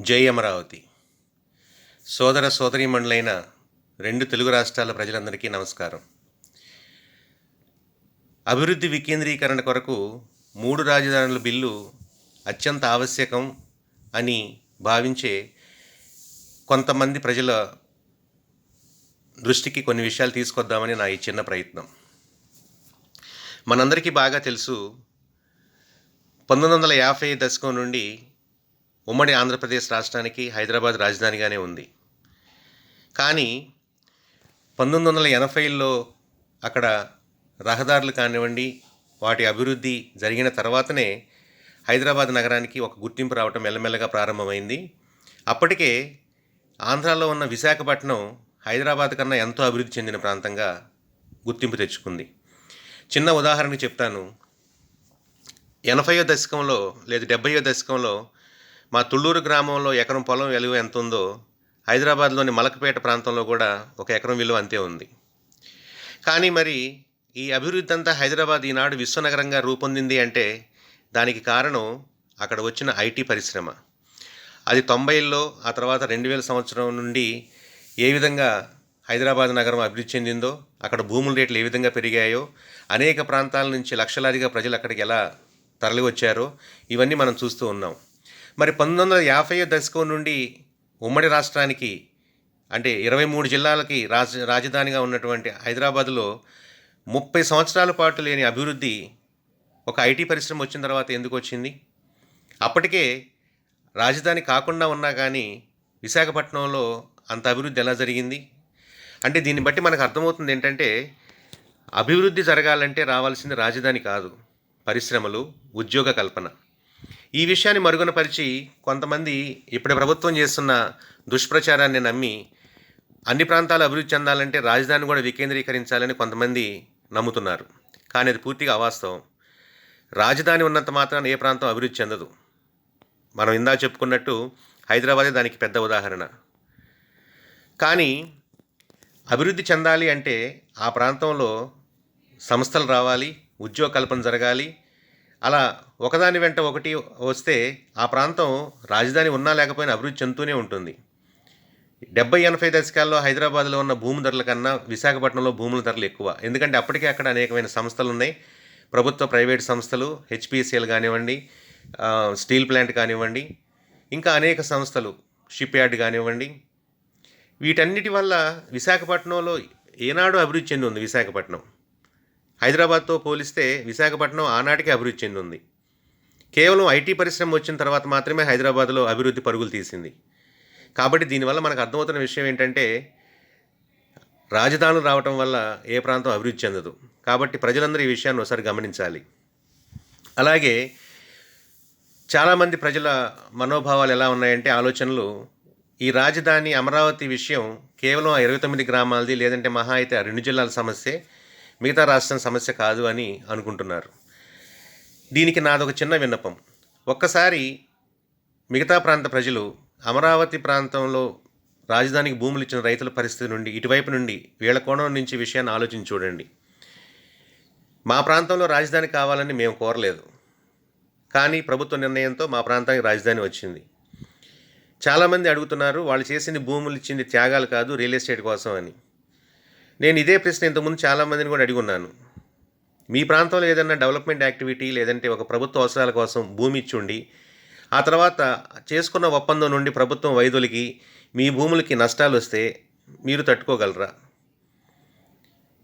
జై అమరావతి సోదర సోదరీమణులైన రెండు తెలుగు రాష్ట్రాల ప్రజలందరికీ నమస్కారం. అభివృద్ధి వికేంద్రీకరణ కొరకు మూడు రాజధానుల బిల్లు అత్యంత ఆవశ్యకం అని భావించే కొంతమంది ప్రజల దృష్టికి కొన్ని విషయాలు తీసుకొద్దామని నా ఈ చిన్న ప్రయత్నం. మనందరికీ బాగా తెలుసు పంతొమ్మిది వందల యాభై దశకం నుండి ఉమ్మడి ఆంధ్రప్రదేశ్ రాష్ట్రానికి హైదరాబాద్ రాజధానిగానే ఉంది. కానీ పంతొమ్మిది వందల ఎనభైలో అక్కడ రహదారులు కానివ్వండి వాటి అభివృద్ధి జరిగిన తర్వాతనే హైదరాబాద్ నగరానికి ఒక గుర్తింపు రావటం మెల్లమెల్లగా ప్రారంభమైంది. అప్పటికే ఆంధ్రాలో ఉన్న విశాఖపట్నం హైదరాబాద్ కన్నా ఎంతో అభివృద్ధి చెందిన ప్రాంతంగా గుర్తింపు తెచ్చుకుంది. చిన్న ఉదాహరణకు చెప్తాను. ఎనభైయో దశకంలో లేదా డెబ్బైయో దశకంలో మా తుళ్ళూరు గ్రామంలో ఎకరం పొలం విలువ ఎంత ఉందో హైదరాబాద్లోని మలకపేట ప్రాంతంలో కూడా ఒక ఎకరం విలువ అంతే ఉంది. కానీ మరి ఈ అభివృద్ధి అంతా హైదరాబాద్ ఈనాడు విశ్వనగరంగా రూపొందింది అంటే దానికి కారణం అక్కడ వచ్చిన ఐటీ పరిశ్రమ. అది తొంభైల్లో ఆ తర్వాత రెండు వేల సంవత్సరం నుండి ఏ విధంగా హైదరాబాద్ నగరం అభివృద్ధి చెందిందో అక్కడ భూముల రేట్లు ఏ విధంగా పెరిగాయో అనేక ప్రాంతాల నుంచి లక్షలాదిగా ప్రజలు అక్కడికి ఎలా తరలి వచ్చారో ఇవన్నీ మనం చూస్తూ ఉన్నాం. మరి పంతొమ్మిది వందల యాభై దశకం నుండి ఉమ్మడి రాష్ట్రానికి అంటే ఇరవై మూడు జిల్లాలకి రాజ రాజధానిగా ఉన్నటువంటి హైదరాబాద్లో ముప్పై సంవత్సరాల పాటు లేని అభివృద్ధి ఒక ఐటీ పరిశ్రమ వచ్చిన తర్వాత ఎందుకు వచ్చింది? అప్పటికే రాజధాని కాకుండా ఉన్నా కానీ విశాఖపట్నంలో అంత అభివృద్ధి ఎలా జరిగింది? అంటే దీన్ని బట్టి మనకు అర్థమవుతుంది ఏంటంటే అభివృద్ధి జరగాలంటే రావాల్సింది రాజధాని కాదు పరిశ్రమలు ఉద్యోగ కల్పన. ఈ విషయాన్ని మరుగునపరిచి కొంతమంది ఇప్పుడు ప్రభుత్వం చేస్తున్న దుష్ప్రచారాన్ని నమ్మి అన్ని ప్రాంతాలు అభివృద్ధి చెందాలంటే రాజధాని కూడా వికేంద్రీకరించాలని కొంతమంది నమ్ముతున్నారు. కానీ అది పూర్తిగా అవాస్తవం. రాజధాని ఉన్నంత మాత్రాన ఏ ప్రాంతం అభివృద్ధి చెందదు. మనం ఇందా చెప్పుకున్నట్టు హైదరాబాదే దానికి పెద్ద ఉదాహరణ. కానీ అభివృద్ధి చెందాలి అంటే ఆ ప్రాంతంలో సంస్థలు రావాలి ఉద్యోగ కల్పన జరగాలి అలా ఒకదాని వెంట ఒకటి వస్తే ఆ ప్రాంతం రాజధాని ఉన్నా లేకపోయినా అభివృద్ధి చెందుతూనే ఉంటుంది. డెబ్బై ఎనభై దశకాల్లో హైదరాబాద్లో ఉన్న భూమి ధరల కన్నా విశాఖపట్నంలో భూముల ధరలు ఎక్కువ. ఎందుకంటే అప్పటికే అక్కడ అనేకమైన సంస్థలు ఉన్నాయి. ప్రభుత్వ ప్రైవేట్ సంస్థలు హెచ్పిసిఎల్ కానివ్వండి స్టీల్ ప్లాంట్ కానివ్వండి ఇంకా అనేక సంస్థలు షిప్ యార్డ్ కానివ్వండి. వీటన్నిటి వల్ల విశాఖపట్నంలో ఏనాడు అభివృద్ధి చెంది ఉంది విశాఖపట్నం. హైదరాబాద్తో పోలిస్తే విశాఖపట్నం ఆనాటికి అభివృద్ధి చెందింది. కేవలం ఐటీ పరిశ్రమ వచ్చిన తర్వాత మాత్రమే హైదరాబాద్లో అభివృద్ధి పరుగులు తీసింది. కాబట్టి దీనివల్ల మనకు అర్థమవుతున్న విషయం ఏంటంటే రాజధానులు రావటం వల్ల ఏ ప్రాంతం అభివృద్ధి చెందదు. కాబట్టి ప్రజలందరూ ఈ విషయాన్ని ఒకసారి గమనించాలి. అలాగే చాలామంది ప్రజల మనోభావాలు ఎలా ఉన్నాయంటే ఆలోచనలు ఈ రాజధాని అమరావతి విషయం కేవలం ఇరవై తొమ్మిది గ్రామాలది లేదంటే మహా అయితే రెండు జిల్లాల సమస్యే. మిగతా రాష్ట్రం సమస్య కాదు అని అనుకుంటున్నారు. దీనికి నాదొక చిన్న విన్నపం. ఒక్కసారి మిగతా ప్రాంత ప్రజలు అమరావతి ప్రాంతంలో రాజధానికి భూములు ఇచ్చిన రైతుల పరిస్థితి నుండి ఇటువైపు నుండి వీళ్ళ కోణం నుంచి విషయాన్ని ఆలోచించి చూడండి. మా ప్రాంతంలో రాజధాని కావాలని మేము కోరలేదు. కానీ ప్రభుత్వ నిర్ణయంతో మా ప్రాంతానికి రాజధాని వచ్చింది. చాలామంది అడుగుతున్నారు వాళ్ళు చేసింది భూములు ఇచ్చింది త్యాగాలు కాదు రియల్ ఎస్టేట్ కోసం అని. నేను ఇదే ప్రశ్న ఇంతకుముందు చాలామందిని కూడా అడిగి ఉన్నాను మీ ప్రాంతంలో ఏదైనా డెవలప్మెంట్ యాక్టివిటీ లేదంటే ఒక ప్రభుత్వ అవసరాల కోసం భూమి ఇచ్చుండి ఆ తర్వాత చేసుకున్న ఒప్పందం నుండి ప్రభుత్వం వైదొలికి మీ భూములకి నష్టాలు వస్తే మీరు తట్టుకోగలరా?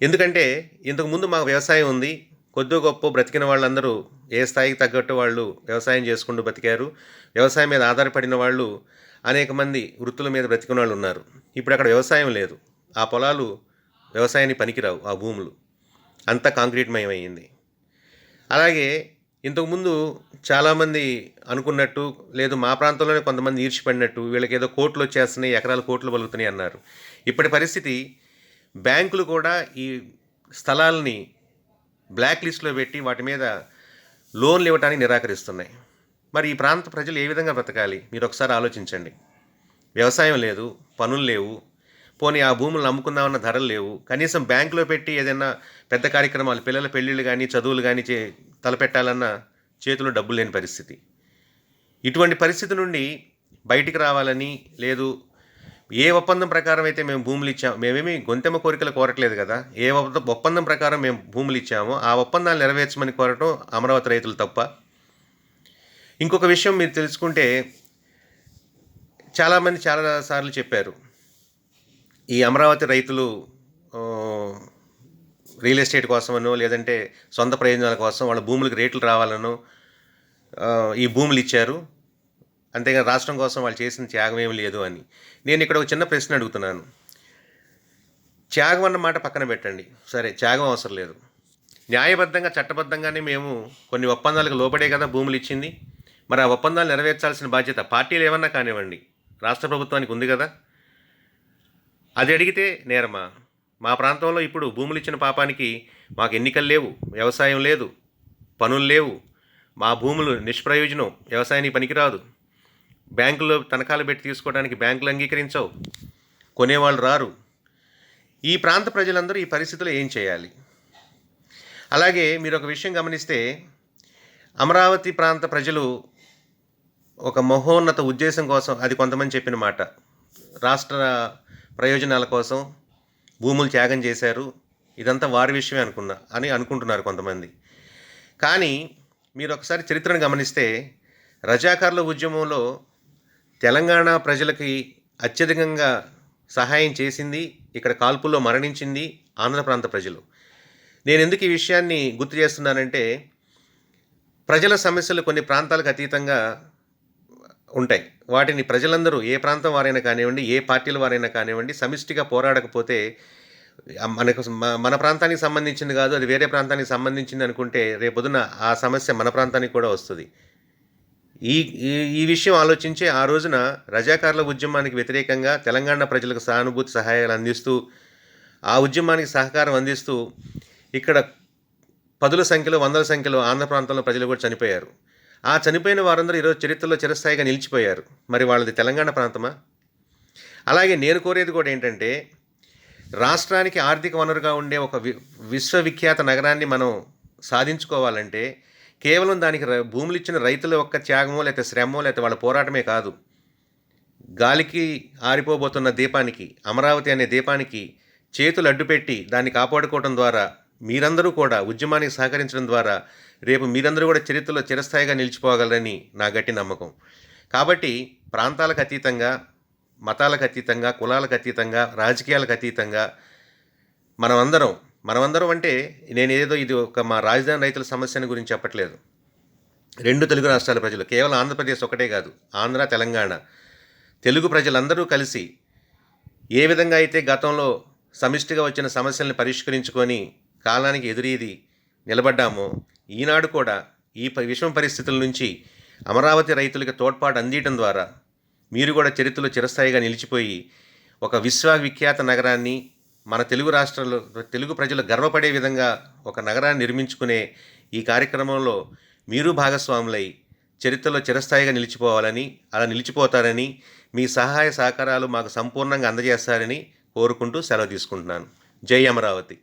ఎందుకంటే ఇంతకుముందు మాకు వ్యవసాయం ఉంది కొద్ది గొప్ప బ్రతికిన వాళ్ళందరూ ఏ స్థాయికి తగ్గట్టు వాళ్ళు వ్యవసాయం చేసుకుంటూ బ్రతికారు వ్యవసాయం మీద ఆధారపడిన వాళ్ళు అనేక మంది వృత్తుల మీద బ్రతికిన వాళ్ళు ఉన్నారు. ఇప్పుడు అక్కడ వ్యవసాయం లేదు. ఆ పొలాలు వ్యవసాయానికి పనికిరావు ఆ భూములు. అంతా కాంక్రీట్మయమైంది అలాగే ఇంతకుముందు చాలామంది అనుకున్నట్టు లేదు మా ప్రాంతంలోనే కొంతమంది ఈర్చిపడినట్టు వీళ్ళకి ఏదో కోట్లు వచ్చేస్తున్నాయి ఎకరాలు కోట్లు పలుకుతున్నాయి అన్నారు. ఇప్పటి పరిస్థితి బ్యాంకులు కూడా ఈ స్థలాలని బ్లాక్ లిస్ట్లో పెట్టి వాటి మీద లోన్లు ఇవ్వడానికి నిరాకరిస్తున్నాయి. మరి ఈ ప్రాంత ప్రజలు ఏ విధంగా బ్రతకాలి? మీరు ఒకసారి ఆలోచించండి. వ్యవసాయం లేదు పనులు లేవు పోనీ ఆ భూములు నమ్ముకుందామన్న ధరలు లేవు. కనీసం బ్యాంకులో పెట్టి ఏదైనా పెద్ద కార్యక్రమాలు పిల్లల పెళ్ళిళ్ళు కానీ చదువులు కానీ చే తలపెట్టాలన్న చేతిలో డబ్బులు లేని పరిస్థితి. ఇటువంటి పరిస్థితి నుండి బయటికి రావాలని లేదు. ఏ ఒప్పందం ప్రకారం అయితే మేము భూములు ఇచ్చాము మేమేమి గొంతెమ్మ కోరికలు కోరట్లేదు కదా. ఏ ఒప్ప- ఒప్పందం ప్రకారం మేము భూములు ఇచ్చామో ఆ ఒప్పందాలు నెరవేర్చమని కోరటం అమరావతి రైతులు తప్ప. ఇంకొక విషయం మీరు తెలుసుకుంటే చాలామంది చాలా సార్లు చెప్పారు. ఈ అమరావతి రైతులు రియల్ ఎస్టేట్ కోసమనో లేదంటే సొంత ప్రయోజనాల కోసం వాళ్ళ భూములకు రేట్లు రావాలనో ఈ భూములు ఇచ్చారు. అంతేగా రాష్ట్రం కోసం వాళ్ళు చేసిన త్యాగం ఏమి లేదు అని. నేను ఇక్కడ ఒక చిన్న ప్రశ్న అడుగుతున్నాను. త్యాగం అన్న మాట పక్కన పెట్టండి. సరే త్యాగం అవసరం లేదు. న్యాయబద్ధంగా చట్టబద్ధంగానే మేము కొన్ని ఒప్పందాలకు లోపడే కదా భూములు ఇచ్చింది. మరి ఆ ఒప్పందాలు నెరవేర్చాల్సిన బాధ్యత పార్టీలు ఏమన్నా కానివ్వండి. రాష్ట్ర ప్రభుత్వానికి ఉంది కదా. అది అడిగితే నేరమా మా ప్రాంతంలో ఇప్పుడు భూములు ఇచ్చిన పాపానికి మాకు ఎన్నికలు లేవు వ్యవసాయం లేదు పనులు లేవు. మా భూములు నిష్ప్రయోజనం వ్యవసాయానికి పనికిరాదు. బ్యాంకులో తనఖాలు పెట్టి తీసుకోవడానికి బ్యాంకులు అంగీకరించవు. కొనేవాళ్ళు రారు. ఈ ప్రాంత ప్రజలందరూ ఈ పరిస్థితిలో ఏం చేయాలి? అలాగే మీరు ఒక విషయం గమనిస్తే అమరావతి ప్రాంత ప్రజలు ఒక మహోన్నత ఉద్దేశం కోసం అది కొంతమంది చెప్పిన మాట రాష్ట్ర ప్రయోజనాల కోసం భూములు త్యాగం చేశారు. ఇదంతా వారి విషయమే అనుకున్నా అని అనుకుంటున్నారు కొంతమంది. కానీ మీరు ఒకసారి చరిత్రను గమనిస్తే రజాకారుల ఉద్యమంలో తెలంగాణ ప్రజలకి అత్యధికంగా సహాయం చేసింది ఇక్కడ కాల్పుల్లో మరణించింది ఆంధ్ర ప్రాంత ప్రజలు. నేను ఎందుకు ఈ విషయాన్ని గుర్తు చేస్తున్నానంటే ప్రజల సమస్యలు కొన్ని ప్రాంతాలకు అతీతంగా ఉంటాయి. వాటిని ప్రజలందరూ ఏ ప్రాంతం వారైనా కానివ్వండి ఏ పార్టీల వారైనా కానివ్వండి సమిష్టిగా పోరాడకపోతే మనకు మన ప్రాంతానికి సంబంధించింది కాదు అది వేరే ప్రాంతానికి సంబంధించింది అనుకుంటే రేపొద్దున ఆ సమస్య మన ప్రాంతానికి కూడా వస్తుంది. ఈ ఈ ఈ విషయం ఆలోచించి ఆ రోజున రజాకారుల ఉద్యమానికి వ్యతిరేకంగా తెలంగాణ ప్రజలకు సానుభూతి సహాయాలు అందిస్తూ ఆ ఉద్యమానికి సహకారం అందిస్తూ ఇక్కడ పదుల సంఖ్యలో వందల సంఖ్యలో ఆంధ్ర ప్రాంతంలో ప్రజలు కూడా చనిపోయారు. ఆ చనిపోయిన వారందరూ ఈరోజు చరిత్రలో చిరస్థాయిగా నిలిచిపోయారు. మరి వాళ్ళది తెలంగాణ ప్రాంతమా? అలాగే నేను కోరేది కూడా ఏంటంటే రాష్ట్రానికి ఆర్థిక వనరుగా ఉండే ఒక వి విశ్వవిఖ్యాత నగరాన్ని మనం సాధించుకోవాలంటే కేవలం దానికి భూములు ఇచ్చిన రైతుల యొక్క త్యాగమో లేకపోతే శ్రమో లేకపోతే వాళ్ళ పోరాటమే కాదు. గాలికి ఆరిపోబోతున్న దీపానికి అమరావతి అనే దీపానికి చేతులు అడ్డుపెట్టి దాన్ని కాపాడుకోవడం ద్వారా మీరందరూ కూడా ఉద్యమానికి సహకరించడం ద్వారా రేపు మీరందరూ కూడా చరిత్రలో చిరస్థాయిగా నిలిచిపోగలరని నా గట్టి నమ్మకం. కాబట్టి ప్రాంతాలకు అతీతంగా మతాలకు అతీతంగా కులాలకు అతీతంగా రాజకీయాలకు అతీతంగా మనమందరం మనమందరం అంటే నేను ఏదో ఇది ఒక మా రాజధాని రైతుల సమస్యను గురించి చెప్పట్లేదు. రెండు తెలుగు రాష్ట్రాల ప్రజలు కేవలం ఆంధ్రప్రదేశ్ ఒకటే కాదు ఆంధ్ర తెలంగాణ. తెలుగు ప్రజలందరూ కలిసి ఏ విధంగా అయితే గతంలో సమిష్టిగా వచ్చిన సమస్యలను పరిష్కరించుకొని కాలానికి ఎదురీది నిలబడ్డామో ఈనాడు కూడా ఈ విషమ పరిస్థితుల నుంచి అమరావతి రైతులకి తోడ్పాటు అందియటం ద్వారా మీరు కూడా చరిత్రలో చిరస్థాయిగా నిలిచిపోయి ఒక విశ్వవిఖ్యాత నగరాన్ని మన తెలుగు రాష్ట్రాల్లో తెలుగు ప్రజలు గర్వపడే విధంగా ఒక నగరాన్ని నిర్మించుకునే ఈ కార్యక్రమంలో మీరు భాగస్వాములై చరిత్రలో చిరస్థాయిగా నిలిచిపోవాలని అలా నిలిచిపోతారని మీ సహాయ సహకారాలు మాకు సంపూర్ణంగా అందజేస్తారని కోరుకుంటూ సెలవు తీసుకుంటున్నాను. జై అమరావతి.